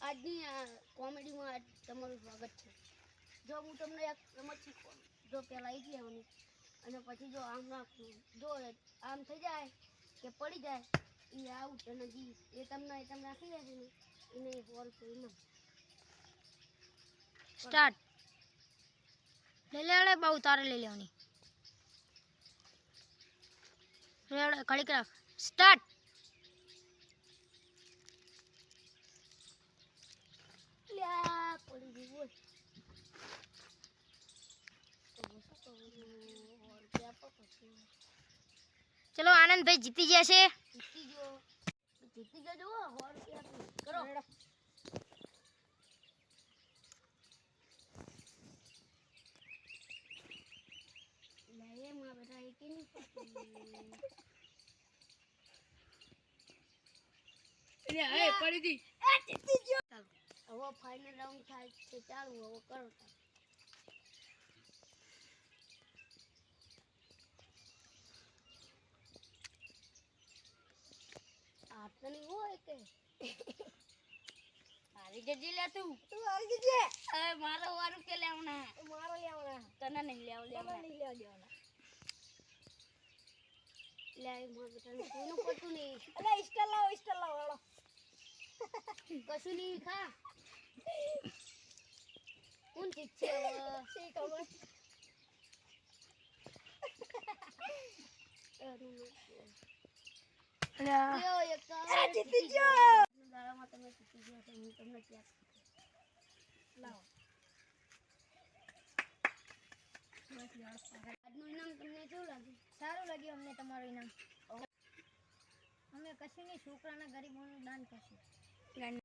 આજની આ કોમેડીમાં આજ તમારું સ્વાગત છે. જો હું તમને એક રમત શીખવાનું જો પહેલાં એક લેવાની. અને પછી જો આમ નાખવું જો આમ થઈ જાય કે પડી જાય એ આઉટ અને જી એ તમને, એ તમે રાખી જાય ને. એને સો રૂપિયા ઇનામ સ્ટાર્ટ લઈ લે લે બહુ તારે લઈ લેવાની. રેડ ઘડીક રાખ. સ્ટાર્ટ લ્યા પડી ગઈ બોલ તો હવે શું કરવું? સો રૂપિયા આપો પછી ચલો આનંદભાઈ જીતી ગયા છે જીતી ગયો જુઓ. કરો એક નહીં હવે ફાઇનલ રાઉન્ડ થાય છે ચાલુ હવે કરો તાર. આ તો નહીં હોય કે. મારી જજે લે તું. તું આવી જજે. હવે મારો વારું કે લેવના? મારો લેવના. તને નહીં લેવ લેવના. નહીં લેવ દેવાના. લે મોર બધાને કોઈનું પતું નહીં. ઇસ્ટર લાવો ઇસ્ટર લાવો હાલો. કશું નહીં ખા કોણ ઠીક છે હવે શી ખબર લ્યો એક તો જીતી ગયો દાડામાં તમે જીતી ગયા છો હું તમને ત્યાં લાવો આજનું ઇનામ તમને કેવું લાગ્યું સારું લાગ્યું અમને તમારું ઇનામ અમે કશું નહીં છોકરાના ગરીબોનું દાન કરશું